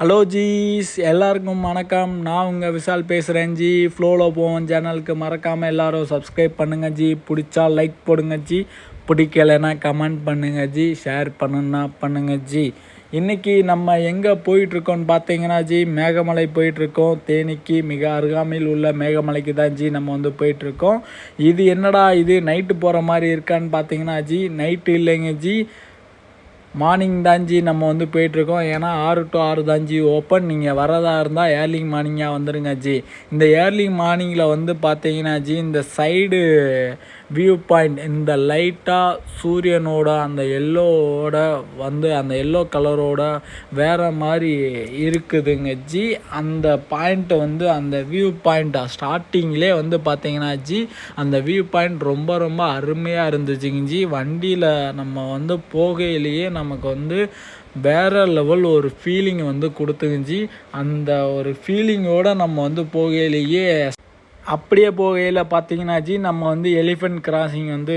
Hello ஜீஸ் எல்லாருக்கும் வணக்கம். நான் உங்கள் விஷால் பேசுகிறேன் ஜி ஃப்ளோவில் போவோம் சேனலுக்கு மறக்காமல் எல்லோரும் சப்ஸ்கிரைப் பண்ணுங்க ஜி பிடிச்சா லைக் போடுங்க ஜி பிடிக்கலைன்னா கமெண்ட் பண்ணுங்க ஜி ஷேர் பண்ணுன்னா பண்ணுங்க ஜி இன்றைக்கி நம்ம எங்கே போயிட்டுருக்கோன்னு பார்த்தீங்கன்னா ஜி மேகமலை போயிட்டுருக்கோம். தேனிக்கு மிக அருகாமையில் உள்ள மேகமலைக்கு தான் ஜி நம்ம வந்து போயிட்டுருக்கோம். இது என்னடா இது நைட்டு போகிற மாதிரி இருக்கான்னு பார்த்தீங்கன்னா ஜி நைட்டு இல்லைங்க ஜி மார்னிங் தாஞ்சி நம்ம வந்து போயிட்டுருக்கோம். ஏன்னா ஆறு டு ஆறு தாஞ்சி ஓப்பன் நீங்கள் வரதா இருந்தால் ஏர்லி மார்னிங்காக வந்துடுங்க ஜி. இந்த ஏர்லி மார்னிங்கில் வந்து பார்த்தீங்கன்னா ஜி இந்த சைடு வியூ பாயிண்ட் இந்த லைட்டாக சூரியனோட அந்த எல்லோவோட வந்து அந்த எல்லோ கலரோட வேறு மாதிரி இருக்குதுங்க ஜி. அந்த பாயிண்ட்டை வந்து அந்த வியூ பாயிண்ட்டை ஸ்டார்டிங்லே வந்து பார்த்தீங்கன்னா ஜி அந்த வியூ பாயிண்ட் ரொம்ப ரொம்ப அருமையாக இருந்துச்சுங்க ஜி. வண்டியில் நம்ம வந்து போகையிலேயே நமக்கு வந்து வேறு லெவல் ஒரு ஃபீலிங் வந்து கொடுத்துக்குஞ்சி அந்த ஒரு ஃபீலிங்கோடு நம்ம வந்து போகையிலேயே அப்படியே போகையில் பார்த்தீங்கன்னா ஜி நம்ம வந்து எலிஃபெண்ட் கிராசிங் வந்து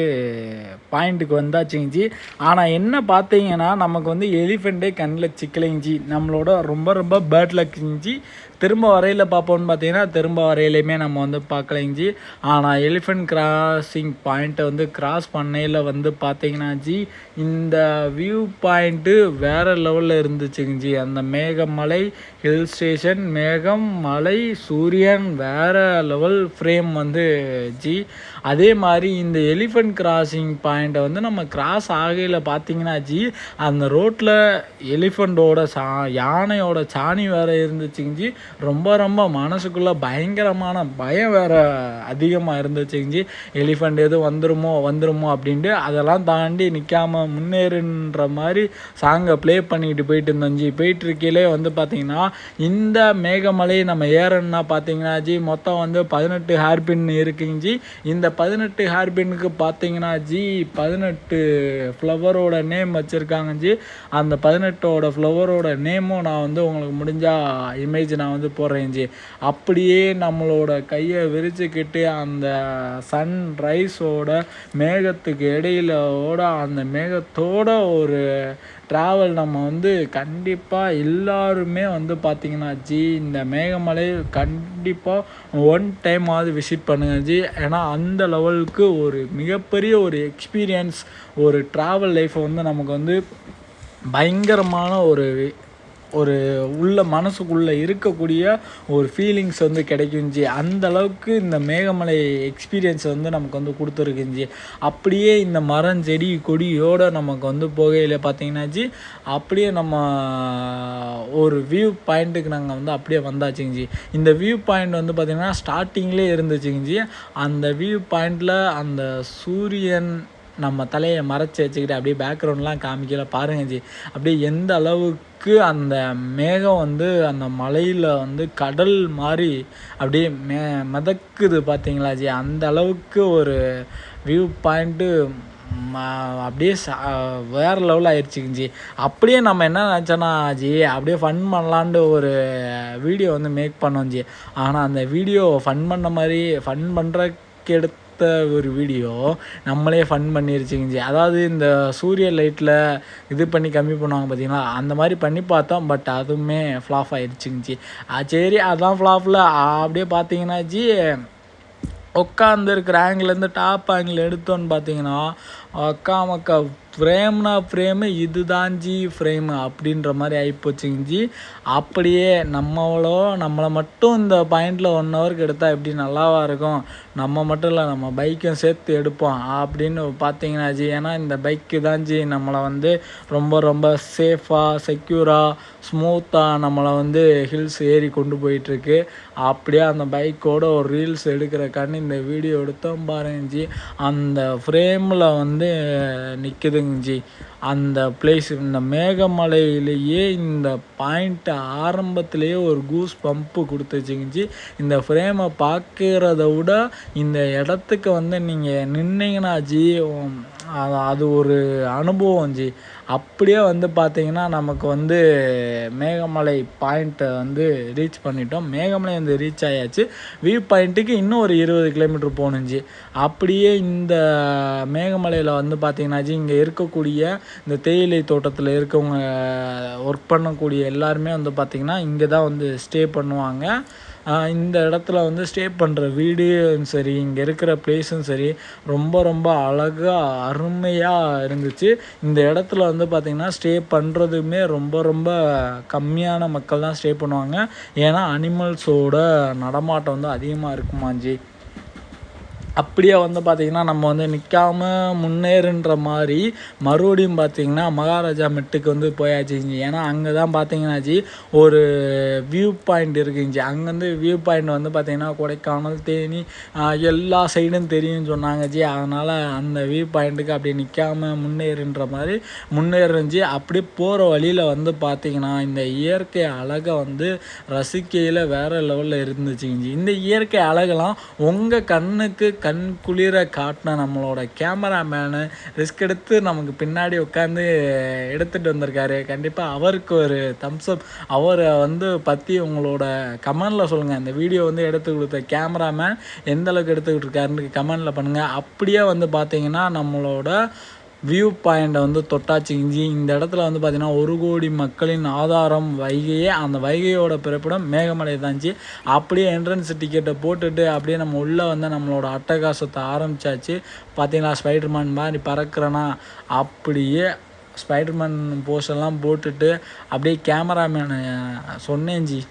பாயிண்ட்டுக்கு வந்தாச்சுங்க ஜி. ஆனால் என்ன பார்த்தீங்கன்னா நமக்கு வந்து எலிஃபெண்ட்டே கண்ணில் சிக்கலைங்க ஜி. நம்மளோட ரொம்ப ரொம்ப பேட் லக்ஜி திரும்ப வரையில் பார்ப்போம்னு பார்த்தீங்கன்னா திரும்ப வரையிலையுமே நம்ம வந்து பார்க்கலைங்க ஜி. ஆனால் எலிஃபெண்ட் கிராசிங் பாயிண்ட்டை வந்து கிராஸ் பண்ணையில் வந்து பார்த்தீங்கன்னா ஜி இந்த வியூ பாயிண்ட்டு வேறு லெவலில் இருந்துச்சுங்க ஜி. அந்த மேகமலை ஹில் ஸ்டேஷன் மேகம் மலை சூரியன் வேறு லெவல் ஃப்ரேம் வந்து ஜி அதே மாதிரி இந்த எலிஃபெண்ட் கிராசிங் பாயிண்ட்டை வந்து நம்ம கிராஸ் ஆகையில் பார்த்தீங்கன்னா ஜி அந்த ரோட்டில் எலிஃபண்ட்டோட சா யானையோட சாணி வேறு இருந்துச்சுங்க ஜி ரொம்ப ரொம்ப மனசுக்குள்ளே பயங்கரமான பயம் வேறு அதிகமாக இருந்துச்சுங்க ஜி எலிஃபெண்ட் எதுவும் வந்துருமோ வந்துருமோ அப்படின்ட்டு அதெல்லாம் தாண்டி நிற்காம முன்னேறுன்ற மாதிரி சாங்கை ப்ளே பண்ணிக்கிட்டு போயிட்டு இருந்தோம் ஜி போயிட்டு இருக்கையிலே வந்து பார்த்திங்கன்னா இந்த மேகமலை நம்ம ஏறணும்னா பார்த்தீங்கன்னா ஜி மொத்தம் வந்து பதினெட்டு ஹேர்பின் இருக்குங்க ஜி. இந்த பதினெட்டு ஹேர்பின்னுக்கு பார்த்தீங்கன்னா ஜி பதினெட்டு ஃப்ளவரோட நேம் வச்சுருக்காங்க ஜி. அந்த பதினெட்டோட ஃப்ளவரோட நேமும் நான் வந்து உங்களுக்கு முடிஞ்சால் இமேஜ் நான் வந்து போடுறேன் ஜி. அப்படியே நம்மளோட கையை விரிச்சுக்கிட்டு அந்த சன் ரைஸோட மேகத்துக்கு இடையிலோட அந்த மேகத்தோட ஒரு ட்ராவல் நம்ம வந்து கண்டிப்பாக எல்லாருமே வந்து பார்த்திங்கன்னா ஜி இந்த மேகமலை கண்டிப்பாக ஒன் டைமாவது விசிட் பண்ணுங்க ஜி. ஏன்னா அந்த லெவலுக்கு ஒரு மிகப்பெரிய ஒரு எக்ஸ்பீரியன்ஸ் ஒரு ட்ராவல் லைஃப்பை வந்து நமக்கு வந்து பயங்கரமான ஒரு ஒரு உள்ள மனசுக்குள்ளே இருக்கக்கூடிய ஒரு ஃபீலிங்ஸ் வந்து கிடைக்குஞ்சி அந்த அளவுக்கு இந்த மேகமலை எக்ஸ்பீரியன்ஸ் வந்து நமக்கு வந்து கொடுத்துருக்குஞ்சி அப்படியே இந்த மரம் செடி கொடியோடு நமக்கு வந்து போகையில் பார்த்தீங்கன்னாச்சு அப்படியே நம்ம ஒரு வியூ பாயிண்ட்டுக்கு நாங்கள் வந்து அப்படியே வந்தாச்சுங்கஜி. இந்த வியூ பாயிண்ட் வந்து பார்த்திங்கன்னா ஸ்டார்டிங்லேயே இருந்துச்சுங்கஜி. அந்த வியூ பாயிண்டில் அந்த சூரியன் நம்ம தலையை மறைச்சி வச்சுக்கிட்டு அப்படியே பேக்ரவுண்ட்லாம் காமிக்கல. பாருங்க ஜி. அப்படியே எந்த அளவுக்கு அந்த மேகம் வந்து அந்த மலையில் வந்து கடல் மாதிரி அப்படியே மே மிதக்குது பார்த்தீங்களா ஜி? அந்த அளவுக்கு ஒரு வியூ பாயிண்ட்டு அப்படியே சா வேறு லெவலில் ஆயிடுச்சுங்க ஜி. அப்படியே நம்ம என்ன நினச்சோன்னா ஜி அப்படியே ஃபன் பண்ணலான்ட்டு ஒரு வீடியோ வந்து மேக் பண்ணோம் ஜி. ஆனால் அந்த வீடியோ ஃபன் பண்ண மாதிரி ஃபன் பண்ணுறக்கு எடுத்து ஒரு வீடியோ நம்மளே ஃபன் பண்ணிருச்சுங்க அதாவது இந்த சூரிய லைட்டில் இது பண்ணி கம்மி பண்ணுவாங்க பார்த்தீங்களா அந்த மாதிரி பண்ணி பார்த்தோம் பட் அதுவுமே ஃப்ளாப் ஆகிடுச்சிங்கச்சி சரி அதான் ஃப்ளாப்பில் அப்படியே பார்த்தீங்கன்னா ஜி உட்காந்துருக்கிற ஆங்கிலேருந்து டாப் ஆங்கிள் எடுத்தோன்னு பார்த்தீங்கன்னா அக்கா மக்கா ஃப்ரேம்னா ஃப்ரேமு இது தான் ஜி ஃப்ரேமு அப்படின்ற மாதிரி ஆகிப்போச்சுங்க ஜி அப்படியே நம்மளோ நம்மளை மட்டும் இந்த பாயிண்டில் ஒன் ஹவருக்கு எடுத்தால் எப்படி நல்லாவா இருக்கும்? நம்ம மட்டும் இல்லை நம்ம பைக்கும் சேர்த்து எடுப்போம் அப்படின்னு பார்த்தீங்கன்னா ஜி ஏன்னா இந்த பைக்கு தான் ஜி நம்மளை வந்து ரொம்ப ரொம்ப சேஃபாக செக்யூராக ஸ்மூத்தாக நம்மளை வந்து ஹில்ஸ் ஏறி கொண்டு போயிட்டுருக்கு. அப்படியே அந்த பைக்கோட ஒரு ரீல்ஸ் எடுக்கிற கண்ணு இந்த வீடியோ எடுத்தோம் பாருங்க ஜி. அந்த ஃப்ரேமில் வந்து நிற்குது இருந்துச்சு அந்த பிளேஸ் இந்த மேகமலையிலேயே இந்த பாயிண்ட்டு ஆரம்பத்துலேயே ஒரு கூஸ் பம்ப்பு கொடுத்துச்சிங்க இந்த ஃப்ரேமை பார்க்குறத விட இந்த இடத்துக்கு வந்து நீங்கள் நின்னீங்கன்னா ஜி அது அது ஒரு அனுபவம் ஜி. அப்படியே வந்து பார்த்திங்கன்னா நமக்கு வந்து மேகமலை பாயிண்ட்டை வந்து ரீச் பண்ணிட்டோம். மேகமலை வந்து ரீச் ஆயாச்சு. வியூ பாயிண்ட்டுக்கு இன்னும் ஒரு இருபது கிலோமீட்டர் போகணும் அப்படியே இந்த மேகமலையில் வந்து பார்த்திங்கன்னா ஜி இங்கே இருக்கக்கூடிய இந்த தேயிலை தோட்டத்தில் இருக்கவங்க ஒர்க் பண்ணக்கூடிய எல்லாருமே வந்து பார்த்திங்கன்னா இங்கே தான் வந்து ஸ்டே பண்ணுவாங்க. இந்த இடத்துல வந்து ஸ்டே பண்ணுற வீடும் சரி இங்கே இருக்கிற ப்ளேஸும் சரி ரொம்ப ரொம்ப அழகாக அருமையாக இருந்துச்சு. இந்த இடத்துல வந்து பார்த்திங்கன்னா ஸ்டே பண்ணுறதுமே ரொம்ப ரொம்ப கம்மியான மக்கள் தான் ஸ்டே பண்ணுவாங்க. ஏன்னா அனிமல்ஸோட நடமாட்டம் வந்து அதிகமாக இருக்குமாஞ்சி அப்படியே வந்து பார்த்திங்கன்னா நம்ம வந்து நிற்காம முன்னேறுன்ற மாதிரி மறுபடியும் பார்த்திங்கன்னா மகாராஜா மெட்டுக்கு வந்து போயாச்சுங்க ஏன்னா அங்கே தான் பார்த்தீங்கன்னாச்சு ஒரு வியூ பாயிண்ட் இருக்குங்க அங்கேருந்து வியூ பாயிண்ட் வந்து பார்த்திங்கன்னா கொடைக்கானல் தேனி எல்லா சைடும் தெரியும்னு சொன்னாங்க ஜி. அதனால் அந்த வியூ பாயிண்ட்டுக்கு அப்படியே நிற்காம முன்னேறுன்ற மாதிரி முன்னேறிஞ்சு அப்படியே போகிற வழியில் வந்து பார்த்திங்கன்னா இந்த இயற்கை அழகை வந்து ரசிக்கையில் வேறு லெவலில் இருந்துச்சுங்க இந்த இயற்கை அழகெல்லாம் உங்கள் கண்ணுக்கு கண் குளிர காட்டின நம்மளோட கேமராமேனு ரிஸ்க் எடுத்து நமக்கு பின்னாடி உட்காந்து எடுத்துகிட்டு வந்திருக்காரு. கண்டிப்பாக அவருக்கு ஒரு தம்ஸ்அப் அவரை வந்து பற்றி உங்களோட கமெண்டில் சொல்லுங்கள் இந்த வீடியோ வந்து எடுத்து கொடுத்த கேமராமேன் எந்த அளவுக்கு எடுத்துக்கிட்டு இருக்காருன்னு கமெண்டில் பண்ணுங்கள் அப்படியே வந்து பார்த்தீங்கன்னா நம்மளோட வியூ பாயிண்ட்டை வந்து தொட்டாச்சு. இஞ்சி இந்த இடத்துல வந்து பார்த்திங்கன்னா ஒரு கோடி மக்களின் ஆதாரம் வைகையே அந்த வைகையோட பிறப்பிடம் மேகமலை தான்ச்சு. அப்படியே என்ட்ரன்ஸ் டிக்கெட்டை போட்டுட்டு அப்படியே நம்ம உள்ளே வந்து நம்மளோட அட்டகாசத்தை ஆரம்பித்தாச்சு பார்த்தீங்களா ஸ்பைடர்மேன் மாதிரி பறக்கிறேன்னா அப்படியே ஸ்பைடர்மேன் போஸ்டெல்லாம் போட்டுட்டு அப்படியே கேமராமேனு சொன்னேஞ்சி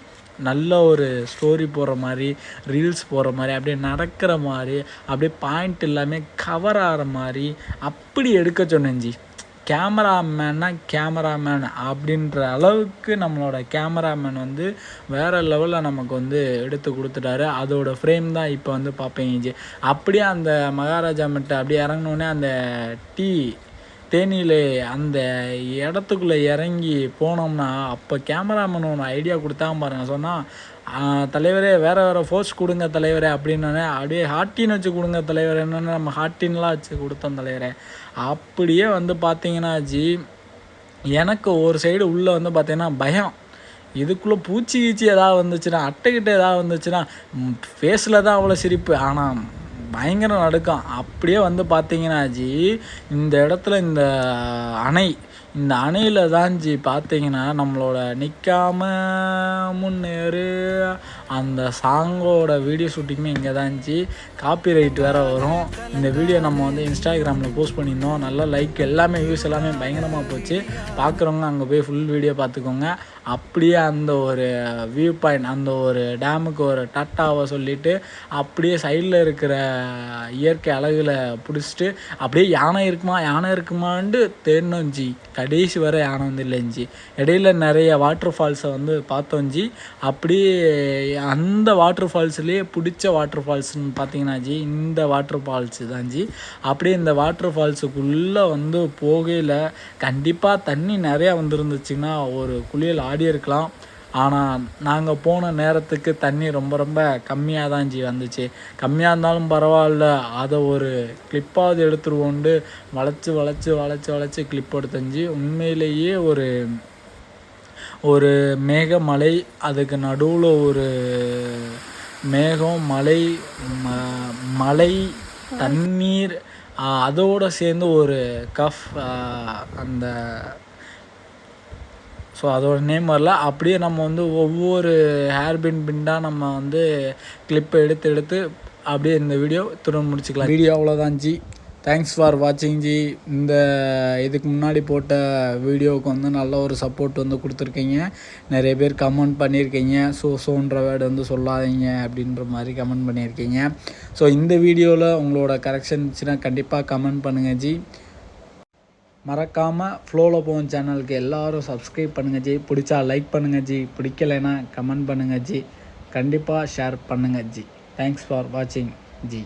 நல்ல ஒரு ஸ்டோரி போடுற மாதிரி ரீல்ஸ் போடுற மாதிரி அப்படியே நடக்கிற மாதிரி அப்படியே பாயிண்ட் எல்லாமே கவர் ஆகிற மாதிரி அப்படி எடுக்க சொன்னேஞ்சி கேமராமேன்னா கேமராமேன் அப்படின்ற அளவுக்கு நம்மளோட கேமராமேன் வந்து வேறு லெவலில் நமக்கு வந்து எடுத்து கொடுத்துட்டாரு. அதோட ஃப்ரேம் தான் இப்போ வந்து பார்ப்பீங்க அப்படியே அந்த மகாராஜா மெட்டை அப்படியே இறங்கினோடனே அந்த டீ தேனியிலே அந்த இடத்துக்குள்ளே இறங்கி போனோம்னா அப்போ கேமராமேன் ஒன்று ஐடியா கொடுத்தா பாருங்க. சொன்னால் தலைவரே வேறு வேறு ஃபோர்ஸ் கொடுங்க தலைவரே அப்படின்னே அப்படியே ஹாட்டின் வச்சு கொடுங்க தலைவர் என்னென்னு நம்ம ஹாட்டின்லாம் வச்சு கொடுத்தோம் தலைவரே அப்படியே வந்து பார்த்தீங்கன்னா ஜி எனக்கு ஒரு சைடு உள்ளே வந்து பார்த்தீங்கன்னா பயம். இதுக்குள்ளே பூச்சி கீச்சி எதாவது வந்துச்சுன்னா அட்டைக்கிட்ட எதாவது வந்துச்சுன்னா ஃபேஸில் தான் அவ்வளோ சிரிப்பு. ஆனால் பயங்கர நடுக்கம். அப்படியே வந்து பார்த்தீங்கன்னா ஜி இந்த இடத்துல இந்த அணை இந்த அணையில் தான் ஜி பார்த்தீங்கன்னா நம்மளோட நிற்காம முன்னேறு அந்த சாங்கோட வீடியோ ஷூட்டிங்குமே இங்கே தான் இருந்துச்சு. காப்பி ரைட் வேறு வரும். இந்த வீடியோ நம்ம வந்து இன்ஸ்டாகிராமில் போஸ்ட் பண்ணியிருந்தோம். நல்லா லைக் எல்லாமே வியூஸ் எல்லாமே பயங்கரமாக போச்சு. பார்க்குறவங்க அங்கே போய் ஃபுல் வீடியோ பார்த்துக்கோங்க. அப்படியே அந்த ஒரு வியூ பாயிண்ட் அந்த ஒரு டேமுக்கு ஒரு டட்டாவை சொல்லிவிட்டு அப்படியே சைடில் இருக்கிற இயற்கை அழகில் பிடிச்சிட்டு அப்படியே யானை இருக்குமா யானை இருக்குமான்ட்டு தேடினோஞ்சி கடைசி வர யானை வந்து இல்லைஞ்சி இடையில நிறைய வாட்டர் ஃபால்ஸை வந்து பார்த்தோஞ்சி அப்படியே அந்த வாட்டர் ஃபால்ஸ்லேயே பிடிச்ச வாட்டர் ஃபால்ஸ்னு பார்த்தீங்கன்னா ஜி இந்த வாட்டர் ஃபால்ஸ் தான் ஜி. அப்படியே இந்த வாட்டர் ஃபால்ஸுக்குள்ளே வந்து போகையில் கண்டிப்பாக தண்ணி நிறையா வந்துருந்துச்சுன்னா ஒரு குளியல் ஆடி இருக்கலாம். ஆனால் நாங்கள் போன நேரத்துக்கு தண்ணி ரொம்ப ரொம்ப கம்மியாக தான் ஜி வந்துச்சு. கம்மியாக இருந்தாலும் பரவாயில்ல. அதை ஒரு கிளிப்பாவது எடுத்துருவோண்டு வளைச்சி வளைச்சி வளைச்சி வளைச்சி கிளிப் எடுத்தஞ்சி உண்மையிலேயே ஒரு ஒரு மேகமலை அதுக்கு நடுவில் ஒரு மேகம் மலை ம மலை தண்ணீர் அதோடு சேர்ந்து ஒரு கஃப் அந்த ஸோ அதோட நேம் வரல. அப்படியே நம்ம வந்து ஒவ்வொரு ஹேர் பின் பின்டாக நம்ம வந்து கிளிப்பை எடுத்து எடுத்து அப்படியே இந்த வீடியோ திரும்ப முடிச்சுக்கலாம். வீடியோ அவ்வளோதான் ஜி. தேங்க்ஸ் ஃபார் வாட்சிங் ஜி இந்த இதுக்கு முன்னாடி போட்ட வீடியோவுக்கு வந்து நல்ல ஒரு சப்போர்ட் வந்து கொடுத்துருக்கீங்க. நிறைய பேர் கமெண்ட் பண்ணியிருக்கீங்க. ஸோ ஸோன்ற வேர்டு வந்து சொல்லாதீங்க அப்படின்ற மாதிரி கமெண்ட் பண்ணியிருக்கீங்க. ஸோ இந்த வீடியோவில் உங்களோட கரெக்ஷன் இருந்துச்சுன்னா கண்டிப்பாக கமெண்ட் பண்ணுங்கள் ஜி மறக்காமல் ஃப்ளோவில் போகும் சேனலுக்கு எல்லோரும் சப்ஸ்கிரைப் பண்ணுங்கள் ஜி பிடிச்சா லைக் பண்ணுங்கள் ஜி பிடிக்கலைன்னா கமெண்ட் பண்ணுங்கள் ஜி கண்டிப்பாக ஷேர் பண்ணுங்கள் ஜி தேங்க்ஸ் ஃபார் வாட்சிங் ஜி